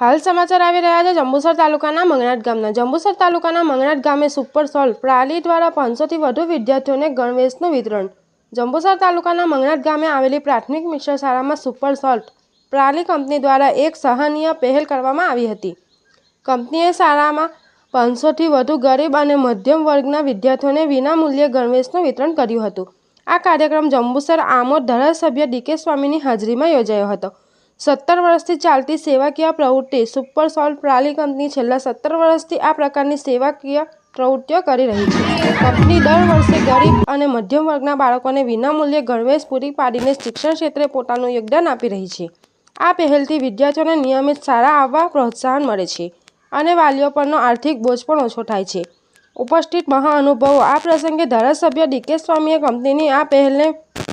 હાલ સમાચાર આવી રહ્યા છે, જંબુસર તાલુકાના મંગનાટ ગામના. જંબુસર તાલુકાના મંગનાટ ગામે સુપર સોલ્ટ પ્રાલી દ્વારા પાંચસોથી વધુ વિદ્યાર્થીઓને ગણવેશનું વિતરણ. જંબુસર તાલુકાના મંગનાટ ગામે આવેલી પ્રાથમિક મિશ્ર શાળામાં સુપર સોલ્ટ પ્રાલી કંપની દ્વારા એક સહનીય પહેલ કરવામાં આવી હતી. કંપનીએ શાળામાં પાંચસોથી વધુ ગરીબ અને મધ્યમ વર્ગના વિદ્યાર્થીઓને વિનામૂલ્યે ગણવેશનું વિતરણ કર્યું હતું. આ કાર્યક્રમ જંબુસર આમોદ ધારાસભ્ય ડીકે સ્વામીની હાજરીમાં યોજાયો હતો. સત્તર વર્ષથી ચાલતી સેવાકીય પ્રવૃત્તિ સુપર સોલ્ટ પ્રાલી કંપની છેલ્લા સત્તર વર્ષથી આ પ્રકારની સેવાકીય પ્રવૃત્તિઓ કરી રહી છે. કંપની દર વર્ષે ગરીબ અને મધ્યમ વર્ગના બાળકોને વિનામૂલ્યે ગણવેશ પૂરી પાડીને શિક્ષણ ક્ષેત્રે પોતાનું યોગદાન આપી રહી છે. આ પહેલથી વિદ્યાર્થીઓને નિયમિત શાળા આવવા પ્રોત્સાહન મળે છે અને વાલીઓ પરનો આર્થિક બોજ પણ ઓછો થાય છે. ઉપસ્થિત મહાનુભવો આ પ્રસંગે ધારાસભ્ય ડીકે સ્વામીએ કંપનીની આ પહેલને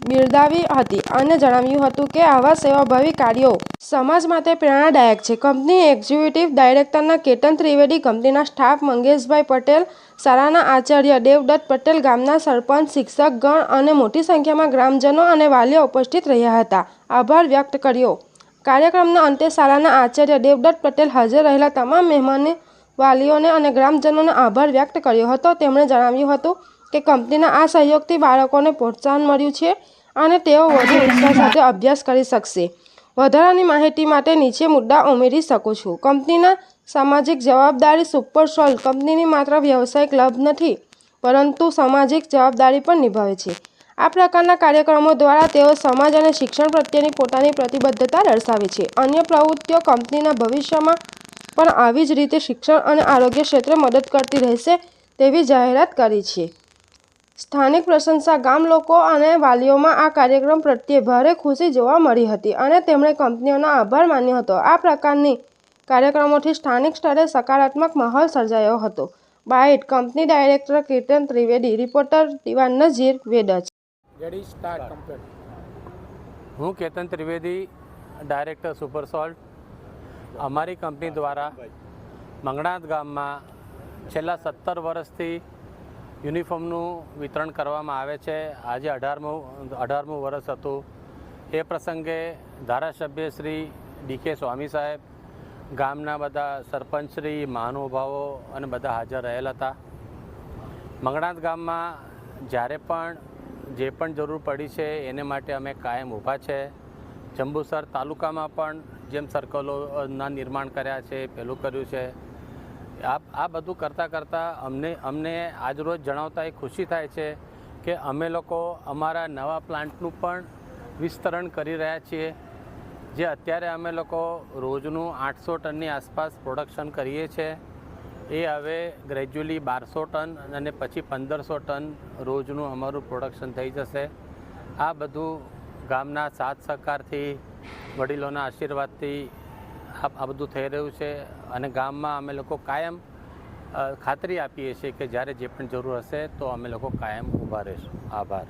બિરદાવી હતી અને જણાવ્યું હતું કે આવા સેવાભાવી કાર્યો સમાજ માટે પ્રેરણાદાયક છે. કંપની એક્ઝિક્યુટિવ ડાયરેક્ટરના કેતન ત્રિવેદી, કંપનીના સ્ટાફ મંગેશભાઈ પટેલ, શાળાના આચાર્ય દેવદત્ત પટેલ, ગામના સરપંચ શિક્ષકગણ અને મોટી સંખ્યામાં ગ્રામજનો અને વાલીઓ ઉપસ્થિત રહ્યા હતા. આભાર વ્યક્ત કર્યો. કાર્યક્રમના અંતે શાળાના આચાર્ય દેવદત્ત પટેલ હાજર રહેલા તમામ મહેમાને વાલીઓને અને ગ્રામજનોને આભાર વ્યક્ત કર્યો હતો. તેમણે જણાવ્યું હતું કે કંપનીના આ સહયોગથી બાળકોને પ્રોત્સાહન મળ્યું છે અને તેઓ વધુ ઉત્સાહ સાથે અભ્યાસ કરી શકશે. વધારાની માહિતી માટે નીચે મુદ્દા ઉમેરી શકું છું. કંપનીના સામાજિક જવાબદારી સુપર સોલ કંપનીની માત્ર વ્યવસાયિક લાભ નથી, પરંતુ સામાજિક જવાબદારી પણ નિભાવે છે. આ પ્રકારના કાર્યક્રમો દ્વારા તેઓ સમાજ અને શિક્ષણ પ્રત્યેની પોતાની પ્રતિબદ્ધતા દર્શાવે છે. અન્ય પ્રવૃત્તિઓ કંપનીના ભવિષ્યમાં પણ આવી જ રીતે શિક્ષણ અને આરોગ્ય ક્ષેત્રે મદદ કરતી રહેશે તેવી જાહેરાત કરી છે. સ્થાનિક પ્રશંસા ગામ લોકો અને વાલીઓમાં આ કાર્યક્રમ પ્રત્યે ભારે ખુશી જોવા મળી હતી અને તેમણે કંપનીઓનો આભાર માન્યો હતો. આ પ્રકારની કાર્યક્રમોથી સ્થાનિક સ્તરે સકારાત્મક માહોલ સર્જાયો હતો. Byte company director Kirtan Trivedi reporter Diwan Nazir Vedach હું Ketan Trivedi director super salt. અમારી કંપની દ્વારા મંગણાત ગામમાં છેલ્લા સત્તર વર્ષથી યુનિફોર્મનું વિતરણ કરવામાં આવે છે. આજે અઢારમું અઢારમું વર્ષ હતું. એ પ્રસંગે ધારાસભ્ય શ્રી ડીકે સ્વામી સાહેબ, ગામના બધા સરપંચશ્રી મહાનુભાવો અને બધા હાજર રહેલા હતા. મંગણાત ગામમાં જ્યારે પણ જે પણ જરૂર પડી છે એને માટે અમે કાયમ ઊભા છે. જંબુસર તાલુકામાં પણ જેમ સર્કલોના નિર્માણ કર્યા છે, પેલું કર્યું છે. આ આ બધું કરતાં કરતાં અમને અમને આજરોજ જણાવતા એ ખુશી થાય છે કે અમે લોકો અમારા નવા પ્લાન્ટનું પણ વિસ્તરણ કરી રહ્યા છીએ, જે અત્યારે અમે લોકો રોજનું આઠસો ટનની આસપાસ પ્રોડક્શન કરીએ છીએ એ હવે ગ્રેજ્યુઅલી બારસો ટન અને પછી પંદરસો ટન રોજનું અમારું પ્રોડક્શન થઈ જશે. આ બધું ગામના સાથ સહકારથી, વડીલોના આશીર્વાદથી આ બધું થઈ રહ્યું છે અને ગામમાં અમે લોકો કાયમ ખાતરી આપીએ છીએ કે જ્યારે જે પણ જરૂર હશે તો અમે લોકો કાયમ ઊભા રહીશું. આભાર.